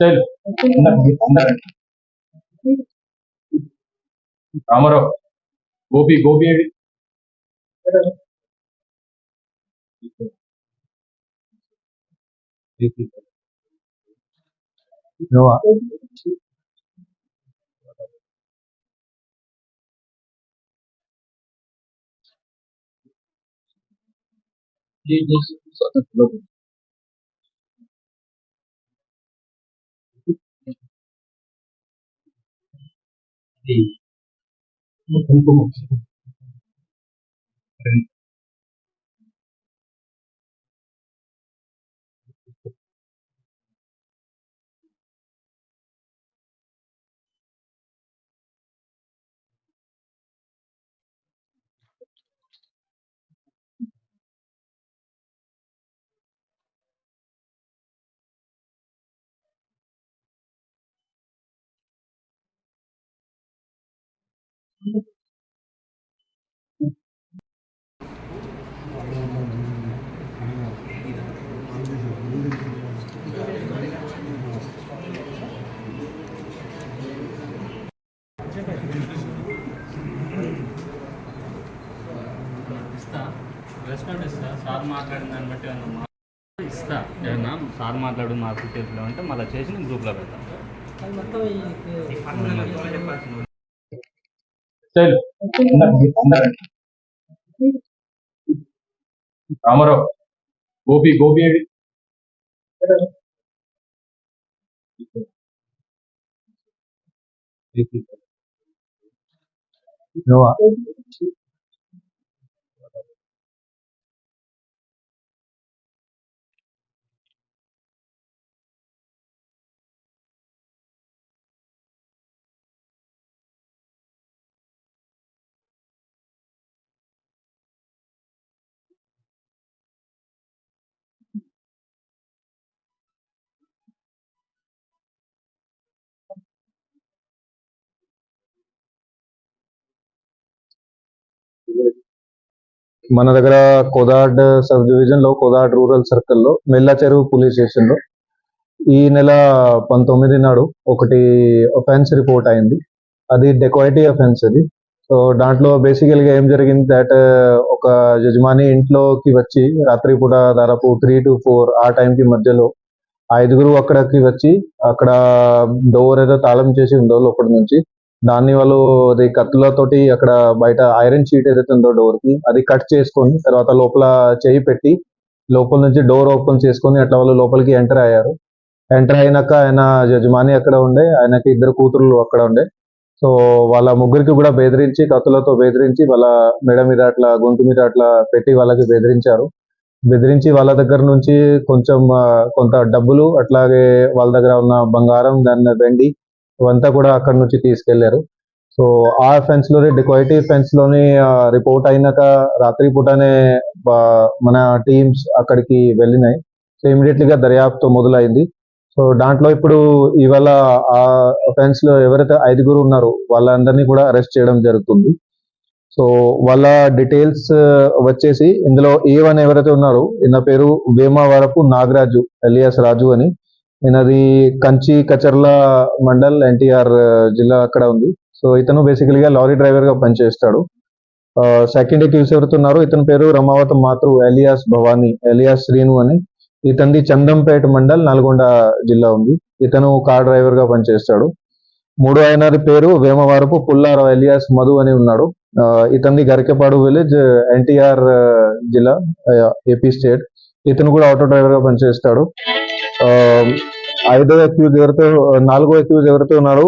Style Ramarao Gopi Gopi AD La 嗯嗯，嗯 respond ఇస్తా. Sir మాట్లాడిన దాన్ని బట్టి ఏమన్నా మా- ఇస్తా. ఏమన్నా? సార్ మాట్లాడు మార్పు చేతిలో అంటే మళ్ళీ చేసి నేను గ్రూప్లో పెడతాను சரி. ராமராவ் கோபி கோபி அடி. யோவா. మన దగ్గర కోదాడ్ సబ్ డివిజన్లో కోదాడ్ రూరల్ సర్కిల్లో మెల్ల చెరువు పోలీస్ స్టేషన్లో ఈ నెల పంతొమ్మిది నాడు ఒకటి అఫెన్స్ రిపోర్ట్ అయింది. అది డెకోయిటీ అఫెన్స్ అది. సో దాంట్లో బేసికల్గా ఏం జరిగింది దట్ ఒక యజమాని ఇంట్లోకి వచ్చి రాత్రి పూట దాదాపు త్రీ టు ఫోర్ ఆ టైంకి కి మధ్యలో ఐదుగురు అక్కడికి వచ్చి అక్కడ డోర్ ఏదో తాళం చేసి ఉందో లోపల నుంచి దాన్ని వాళ్ళు అది కత్తులతోటి అక్కడ బయట ఐరన్ షీట్ ఏదైతే ఉందో డోర్కి అది కట్ చేసుకొని తర్వాత లోపల చేయి పెట్టి లోపల నుంచి డోర్ ఓపెన్ చేసుకొని అట్లా వాళ్ళు లోపలికి ఎంటర్ అయ్యారు. ఎంటర్ అయినాక ఆయన యజమాని అక్కడ ఉండే ఆయనకి ఇద్దరు కూతురులు అక్కడ ఉండే. సో వాళ్ళ ముగ్గురికి కూడా బెదిరించి కత్తులతో బెదిరించి వాళ్ళ మెడ మీద అట్లా గొంతు మీద అట్లా పెట్టి వాళ్ళకి బెదిరించారు. బెదిరించి వాళ్ళ దగ్గర నుంచి కొంచెం కొంత డబ్బులు అట్లాగే వాళ్ళ దగ్గర ఉన్న బంగారం దాన్ని వెండి ఇవంతా కూడా అక్కడ నుంచి తీసుకెళ్ళారు. సో ఆ ఫెన్స్లోని డిక్వైటీ ఫెన్స్లోని రిపోర్ట్ అయినాక రాత్రి పూటనే మన టీమ్స్ అక్కడికి వెళ్ళినాయి. సో ఇమీడియట్లీ గా దర్యాప్తు మొదలైంది. సో దాంట్లో ఇప్పుడు ఇవాళ ఆ ఫెన్స్లో ఎవరైతే ఐదుగురు ఉన్నారో వాళ్ళందరినీ కూడా అరెస్ట్ చేయడం జరుగుతుంది. సో వాళ్ళ డీటెయిల్స్ వచ్చేసి ఇందులో ఏవని ఎవరైతే ఉన్నారో ఈయన పేరు వేమవరపు నాగరాజు ఎలియాస్ రాజు అని. ఈయనది కంచి కచర్ల మండల్ ఎన్టీఆర్ జిల్లా అక్కడ ఉంది. సో ఇతను బేసికల్గా లారీ డ్రైవర్గా పనిచేస్తాడు. సెకండ్ అక్యూస్ ఎవరుతున్నారు? ఇతని పేరు రమావతం మాతృ ఎలియాస్ భవానీ ఎలియాస్ శ్రీను అని. ఇతనిది చందంపేట మండల్ నల్గొండ జిల్లా ఉంది. ఇతను కార్ డ్రైవర్గా పనిచేస్తాడు. మూడో ఆయనది పేరు వేమవరపు పుల్లారావు ఎలియాస్ మధు అని ఉన్నాడు. ఆ, ఇతనిది గరికెపాడు విలేజ్ ఎన్టీఆర్ జిల్లా ఏపీ స్టేట్ ఇతను కూడా ఆటో డ్రైవర్గా పనిచేస్తాడు. ఐదో అక్యూజ్ ఎవరితో నాలుగో అక్యూజ్ ఎవరితో ఉన్నాడు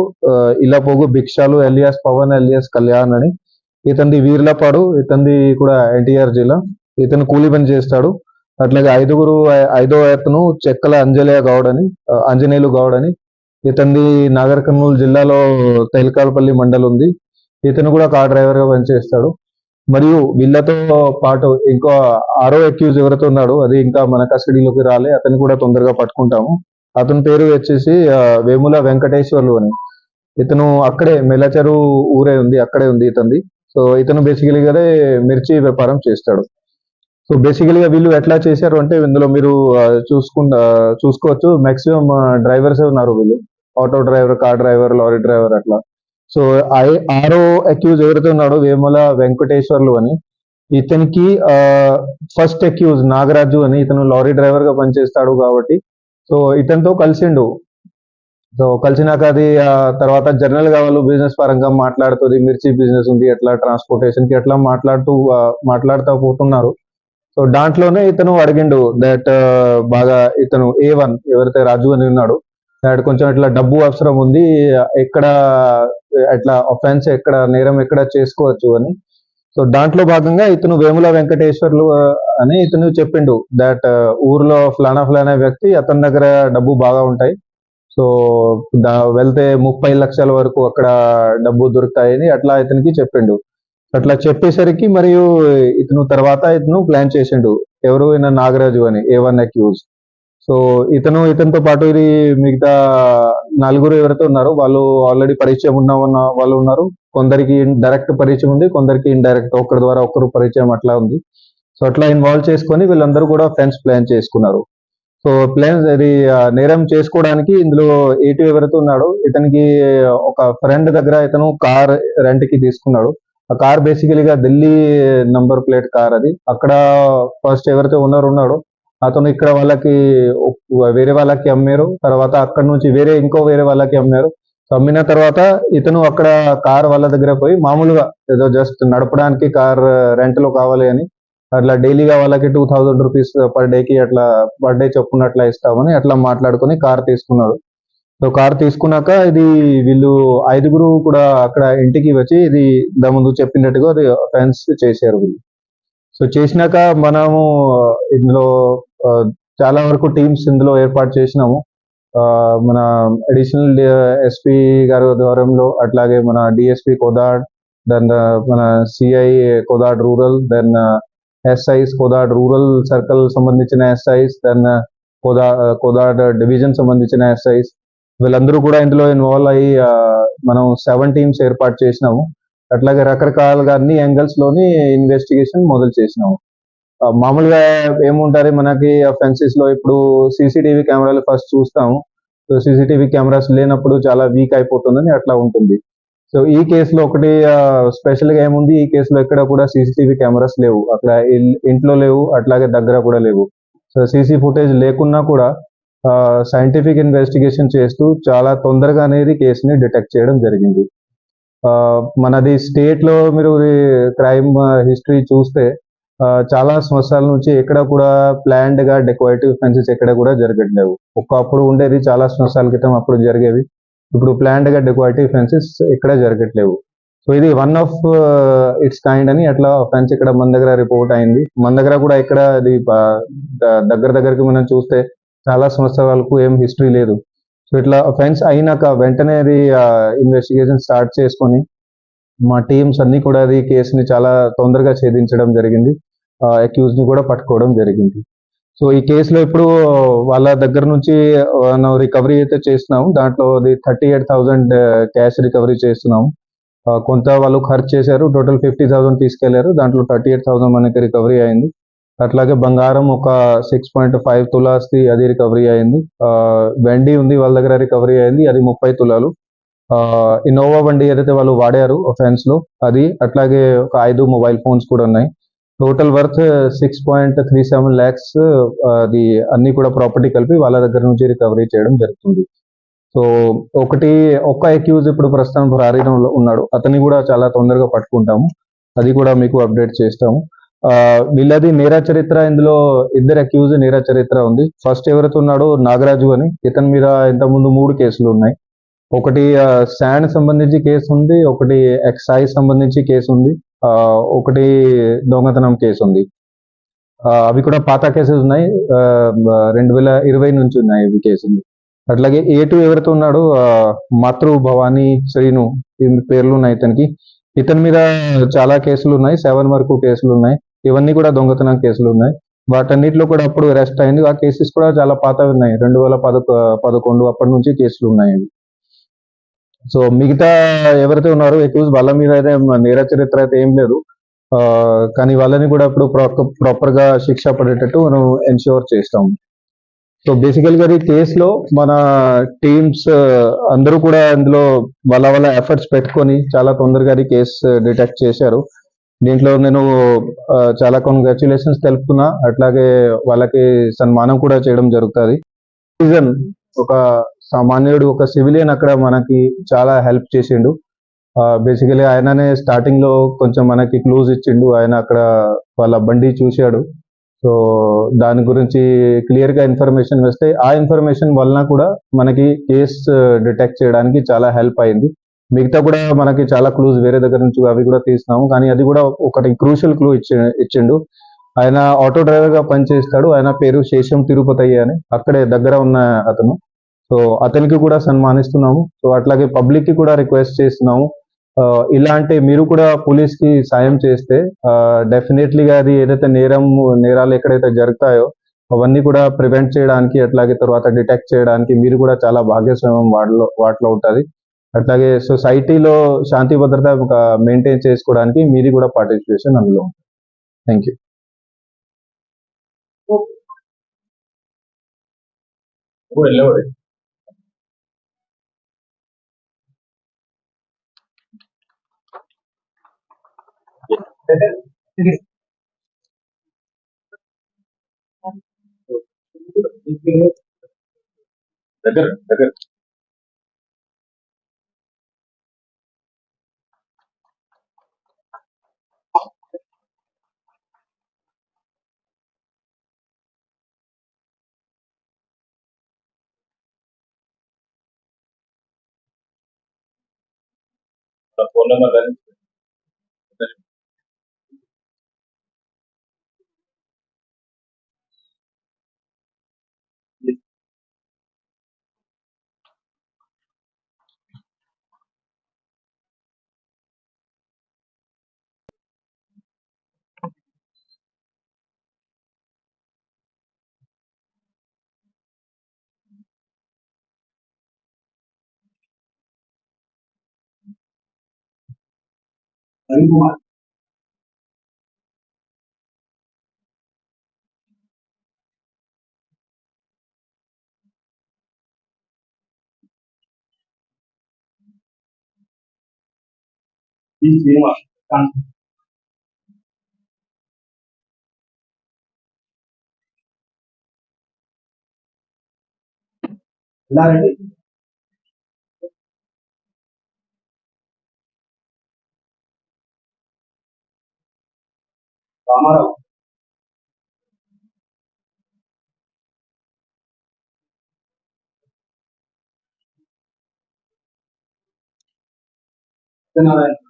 ఇలా పోగు భిక్షాలు ఎలియాస్ పవన్ ఎలియాస్ కళ్యాణ్ అని. ఇతనిది వీర్లపాడు ఇతనిది కూడా ఎన్టీఆర్ జిల్లా. ఇతను కూలీ పని చేస్తాడు. అట్లాగే ఐదుగురు ఐదో అతను చెక్కల అంజనేయ గౌడ్ అని అంజనేయులు ఆంజనేయులు గౌడ్ అని. ఇతనిది నాగర్ కర్నూలు జిల్లాలో తైలకాలపల్లి మండల్ ఉంది ఇతను కూడా కార్ డ్రైవర్గా పనిచేస్తాడు. మరియు వీళ్ళతో పాటు ఇంకో ఆరో అక్యూజ్ ఎవరైతే ఉన్నాడో అది ఇంకా మన కస్టడీలోకి రాలే అతన్ని కూడా తొందరగా పట్టుకుంటాము. అతని పేరు వచ్చేసి వేముల వెంకటేశ్వర్లు అని. ఇతను అక్కడే మెల్లచెరు ఊరే ఉంది అక్కడే ఉంది ఇతంది సో ఇతను బేసికలీగానే మిర్చి వ్యాపారం చేస్తాడు. సో బేసికలీగా వీళ్ళు ఎట్లా చేశారు అంటే ఇందులో మీరు చూసుకుంటా చూసుకోవచ్చు. మాక్సిమం డ్రైవర్స్ ఉన్నారు వీళ్ళు. Auto driver car driver lorry driver అట్లా. సో ఐ- ఆరో అక్యూజ్ ఎవరైతే ఉన్నాడో వేముల వెంకటేశ్వర్లు అని ఇతనికి ఫస్ట్ అక్యూజ్ నాగరాజు అని ఇతను లారీ డ్రైవర్గా పనిచేస్తాడు కాబట్టి సో ఇతనితో కలిసిండు. సో కలిసినాక అది తర్వాత జనరల్గా వాళ్ళు బిజినెస్ పరంగా మాట్లాడుతుంది మిర్చి బిజినెస్ ఉంది ఎట్లా ట్రాన్స్పోర్టేషన్కి ఎట్లా మాట్లాడుతూ మాట్లాడుతూ పోతున్నారు. సో దాంట్లోనే ఇతను అడిగిండు దట్ బాగా ఇతను ఏ వన్ ఎవరైతే రాజు అని ఉన్నాడు దాట్ కొంచెం ఇట్లా డబ్బు అవసరం ఉంది ఎక్కడ అట్లా అఫెన్స్ ఎక్కడ నేరం ఎక్కడ చేసుకోవచ్చు అని. సో దాంట్లో భాగంగా ఇతను వేముల వెంకటేశ్వర్లు అని ఇతను చెప్పిండు దట్ ఊర్లో ఫ్లానా ఫ్లానా వ్యక్తి అతని దగ్గర డబ్బు బాగా ఉంటాయి. సో వెళ్తే ముప్పై లక్షల వరకు అక్కడ డబ్బు దొరుకుతాయని అట్లా ఇతనికి చెప్పిండు. అట్లా చెప్పేసరికి మరియు ఇతను తర్వాత ఇతను ప్లాన్ చేసిండు ఎవరు ఈయన నాగరాజు అని ఏ వన్ అక్యూజ్ సో ఇతను ఇతనితో పాటు ఇది మిగతా నలుగురు ఎవరైతే ఉన్నారో వాళ్ళు ఆల్రెడీ పరిచయం ఉన్న వాళ్ళు ఉన్నారు. కొందరికి డైరెక్ట్ పరిచయం ఉంది కొందరికి ఇండైరెక్ట్ ఒకరి ద్వారా ఒకరు పరిచయం అట్లా ఉంది. సో అట్లా ఇన్వాల్వ్ చేసుకొని వీళ్ళందరూ కూడా ఫ్రెండ్స్ ప్లాన్ చేసుకున్నారు. సో ప్లాన్ ఇది నేరం చేసుకోవడానికి ఇందులో ఏటు ఎవరైతే ఉన్నాడో ఇతనికి ఒక ఫ్రెండ్ దగ్గర ఇతను కార్ రెంట్కి తీసుకున్నాడు. ఆ కార్ బేసికలీగా ఢిల్లీ నంబర్ ప్లేట్ కార్ అది. అక్కడ ఫస్ట్ ఎవరైతే ఓనర్ ఉన్నాడో అతను ఇక్కడ వాళ్ళకి వేరే వాళ్ళకి అమ్మారు. తర్వాత అక్కడ నుంచి వేరే ఇంకో వేరే వాళ్ళకి అమ్మారు. సో అమ్మిన తర్వాత ఇతను అక్కడ కార్ వాళ్ళ దగ్గర పోయి మామూలుగా ఏదో జస్ట్ నడపడానికి కార్ రెంట్లో కావాలి అని అట్లా డైలీగా వాళ్ళకి టూ థౌజండ్ రూపీస్ పర్కి అట్లా పర్ డే చొప్పున అట్లా ఇస్తామని అట్లా మాట్లాడుకొని కార్ తీసుకున్నాడు. సో కార్ తీసుకున్నాక ఇది వీళ్ళు ఐదుగురు కూడా అక్కడ ఇంటికి వచ్చి ఇది ముందు చెప్పినట్టుగా అది ఫెన్స్ చేశారు వీళ్ళు. సో చేసినాక మనము ఇందులో చాలా వరకు టీమ్స్ ఇందులో ఏర్పాటు చేసినాము. ఆ, మన అడిషనల్ ఎస్పీ గారి ద్వారంలో అట్లాగే మన డిఎస్పి కోదాడ్ దెన్ మన CI Kodad rural then SIs Kodad rural circle సంబంధించిన SIs then Koda Kodad division సంబంధించిన ఎస్ఐస్. వీళ్ళందరూ కూడా ఇందులో ఇన్వాల్వ్ అయ్యి మనం సెవెన్ టీమ్స్ ఏర్పాటు చేసినాము. అట్లాగే రకరకాలుగా అన్ని యాంగిల్స్లోని ఇన్వెస్టిగేషన్ మొదలు చేసినాము. మామూలుగా ఏముంటారు? మనకి ఫెన్సెస్లో ఇప్పుడు సీసీటీవీ కెమెరాలు ఫస్ట్ చూస్తాము. సో సీసీటీవీ కెమెరాస్ లేనప్పుడు చాలా వీక్ అయిపోతుందని అట్లా ఉంటుంది. సో ఈ కేసులో ఒకటి స్పెషల్గా ఏముంది? ఈ కేసులో ఎక్కడ కూడా సీసీటీవీ కెమెరాస్ లేవు. అక్కడ ఇంట్లో లేవు అట్లాగే దగ్గర కూడా లేవు. సో సీసీ ఫుటేజ్ లేకున్నా కూడా సైంటిఫిక్ ఇన్వెస్టిగేషన్ చేస్తూ చాలా తొందరగా అనేది కేసుని డిటెక్ట్ చేయడం జరిగింది. మనది స్టేట్లో మీరు క్రైమ్ హిస్టరీ చూస్తే చాలా సంవత్సరాల నుంచి ఎక్కడ కూడా ప్లాన్డ్గా డెకోరేటివ్ ఫెన్సెస్ ఎక్కడ కూడా జరగట్లేవు. ఒకప్పుడు ఉండేది చాలా సంవత్సరాల క్రితం అప్పుడు జరిగేవి. ఇప్పుడు ప్లాన్డ్గా డెకోరేటివ్ ఫెన్సెస్ ఎక్కడ జరగట్లేవు. సో ఇది వన్ ఆఫ్ ఇట్స్ కైండ్ అని అట్లా ఫెన్స్ ఇక్కడ మన దగ్గర రిపోర్ట్ అయింది. మన దగ్గర కూడా ఇక్కడ అది దగ్గర దగ్గరికి మనం చూస్తే చాలా సంవత్సరాలకు ఏం హిస్టరీ లేదు. సో ఇట్లా ఫెన్స్ అయినాక వెంటనే అది ఇన్వెస్టిగేషన్ స్టార్ట్ చేసుకొని మా టీమ్స్ అన్ని కూడా అది కేసుని చాలా తొందరగా ఛేదించడం జరిగింది. అక్యూజ్ని కూడా పట్టుకోవడం జరిగింది. సో ఈ కేసులో ఇప్పుడు వాళ్ళ దగ్గర నుంచి మనం రికవరీ అయితే చేస్తున్నాము దాంట్లో అది thirty eight thousand cash recovery చేస్తున్నాము. కొంత వాళ్ళు ఖర్చు చేశారు. టోటల్ ఫిఫ్టీ థౌసండ్ తీసుకెళ్ళారు. దాంట్లో థర్టీ ఎయిట్ థౌసండ్ మనకి రికవరీ అయింది. అట్లాగే బంగారం ఒక సిక్స్ పాయింట్ ఫైవ్ తులాస్ది అది రికవరీ అయింది. వెండి ఉంది వాళ్ళ దగ్గర రికవరీ అయింది. అది ముప్పై తులాలు. ఇన్నోవా బండి ఏదైతే వాళ్ళు వాడారు ఫెన్స్లో అది అట్లాగే ఒక ఐదు మొబైల్ ఫోన్స్ కూడా ఉన్నాయి. Total worth six point three seven lakhs అది అన్ని కూడా ప్రాపర్టీ కలిపి వాళ్ళ దగ్గర నుంచి రికవరీ చేయడం జరుగుతుంది. సో ఒకటి ఒక్క అక్యూజ్ ఇప్పుడు ప్రస్తుతం ప్రారీణంలో ఉన్నాడు. అతన్ని కూడా చాలా తొందరగా పట్టుకుంటాము. అది కూడా మీకు అప్డేట్ చేస్తాము. వీళ్ళది నేర చరిత్ర ఇందులో ఇద్దరు అక్యూజ్ నేరా చరిత్ర ఉంది. ఫస్ట్ ఎవరైతే ఉన్నాడో నాగరాజు అని ఇతని మీద ఇంతకుముందు మూడు కేసులు ఉన్నాయి. ఒకటి శాండ్ సంబంధించి కేసు ఉంది ఒకటి ఎక్సైజ్ సంబంధించి కేసు ఉంది ఆ, ఒకటి దొంగతనం కేసు ఉంది. అవి కూడా పాత కేసెస్ ఉన్నాయి ఆ, రెండు వేల ఇరవై నుంచి ఉన్నాయి ఇవి కేసులు అట్లాగే ఏ టూ ఎవరితో ఉన్నాడో మాతృ భవానీ శ్రీను ఈ పేర్లు ఉన్నాయి ఇతనికి. ఇతని మీద చాలా కేసులు ఉన్నాయి సెవెన్ వరకు కేసులు ఉన్నాయి. ఇవన్నీ కూడా దొంగతనం కేసులు ఉన్నాయి. వాటన్నిటిలో కూడా అప్పుడు అరెస్ట్ అయింది. ఆ కేసెస్ కూడా చాలా పాతవి ఉన్నాయి రెండు వేల పదకొ పదకొండు అప్పటి నుంచి కేసులు ఉన్నాయి సో మిగతా ఎవరైతే ఉన్నారో ఎక్యూజ్ వాళ్ళ మీద అయితే నేర చరిత్ర అయితే ఏం లేదు. కానీ వాళ్ళని కూడా ఇప్పుడు ప్రాపర్గా శిక్ష పడేటట్టు మనం ఎన్ష్యూర్ చేస్తాం. సో బేసికల్గా ఈ కేసులో మన టీమ్స్ అందరూ కూడా అందులో వాళ్ళ వాళ్ళ ఎఫర్ట్స్ పెట్టుకొని చాలా తొందరగా ఈ కేసు డిటెక్ట్ చేశారు. దీంట్లో నేను చాలా కంగ్రాచులేషన్స్ తెలుపుతున్నా. అట్లాగే వాళ్ళకి సన్మానం కూడా చేయడం జరుగుతుంది. రీజన్ ఒక సామాన్యుడు ఒక సివిలియన్ అక్కడ మనకి చాలా హెల్ప్ చేసిండు. బేసికలీ ఆయననే స్టార్టింగ్లో కొంచెం మనకి క్లూజ్ ఇచ్చిండు. ఆయన అక్కడ వాళ్ళ బండి చూశాడు. సో దాని గురించి క్లియర్గా ఇన్ఫర్మేషన్ వస్తే ఆ ఇన్ఫర్మేషన్ వలన కూడా మనకి కేస్ డిటెక్ట్ చేయడానికి చాలా హెల్ప్ అయింది. మిగతా కూడా మనకి చాలా క్లూజ్ వేరే దగ్గర నుంచి అవి కూడా తీసినాము. కానీ అది కూడా ఒకటి క్రూషియల్ క్లూ ఇచ్చి ఇచ్చిండు. ఆయన ఆటో డ్రైవర్గా పనిచేస్తాడు. ఆయన పేరు శేషం తిరుపతి అని. అక్కడే దగ్గర ఉన్న అతను. సో అతనికి కూడా సన్మానిస్తున్నాము. సో అట్లాగే పబ్లిక్కి కూడా రిక్వెస్ట్ చేస్తున్నాము. ఇలాంటి మీరు కూడా పోలీస్కి సాయం చేస్తే డెఫినెట్లీగా అది ఏదైతే నేరం నేరాలు ఎక్కడైతే జరుగుతాయో అవన్నీ కూడా ప్రివెంట్ చేయడానికి అట్లాగే తర్వాత డిటెక్ట్ చేయడానికి మీరు కూడా చాలా భాగస్వామ్యం వాటిలో వాటిలో ఉంటుంది. అట్లాగే సొసైటీలో శాంతి భద్రత ఒక మెయింటైన్ చేసుకోవడానికి మీరు కూడా పార్టిసిపేషన్ అందులో థ్యాంక్ యూ. వెళ్ళేవాడు. దగ్గర దగ్గర. ఫోన్ నెంబర్ కానీ రవి కుమార్ ఈ శ్రీనివాస్ కాంత్ ఇలా రండి రామారావు సత్యనారాయణ